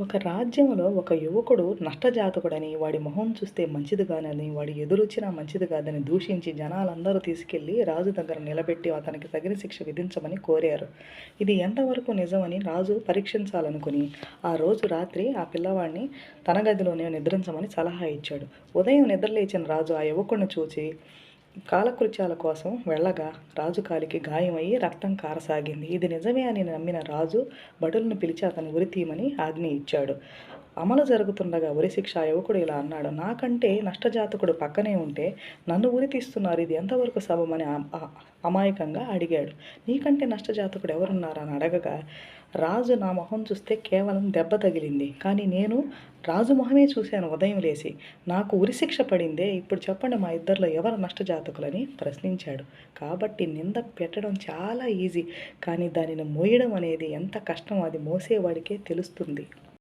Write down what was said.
ఒక రాజ్యంలో ఒక యువకుడు నష్టజాతకుడని వాడి మొహం చూస్తే మంచిది కాదని వాడి ఎదురొచ్చినా మంచిది కాదని దూషించి జనాలందరూ తీసుకెళ్ళి రాజు దగ్గర నిలబెట్టి అతనికి తగిన శిక్ష విధించమని కోరారు. ఇది ఎంతవరకు నిజమని రాజు పరీక్షించాలనుకుని ఆ రోజు రాత్రి ఆ పిల్లవాడిని తన గదిలోనే నిద్రించమని సలహా ఇచ్చాడు. ఉదయం నిద్రలేచిన రాజు ఆ యువకుడిని చూచి కాలకృత్యాల కోసం వెళ్ళగా రాజు కాలికి గాయమయ్యి రక్తం కారసాగింది. ఇది నిజమే అని నమ్మిన రాజు భటులను పిలిచి అతను ఉరి తీయమని ఆజ్ఞ ఇచ్చాడు. అమలు జరుగుతుండగా ఉరిశిక్ష యువకుడు ఇలా అన్నాడు. నాకంటే నష్టజాతకుడు పక్కనే ఉంటే నన్ను ఉరి తీస్తున్నారు. ఇది ఎంతవరకు సబమని అమాయకంగా అడిగాడు. నీకంటే నష్టజాతకుడు ఎవరున్నారని అడగగా రాజు నా మొహం చూస్తే కేవలం దెబ్బ తగిలింది. కానీ నేను రాజు మొహమే చూశాను ఉదయం లేచి. నాకు ఉరిశిక్ష పడిందే. ఇప్పుడు చెప్పండి మా ఇద్దరిలో ఎవరు నష్టజాతకులని? ప్రశ్నించాడు. కాబట్టి నింద పెట్టడం చాలా ఈజీ. కానీ దానిని మోయడం అనేది ఎంత కష్టం అది మోసేవాడికే తెలుస్తుంది.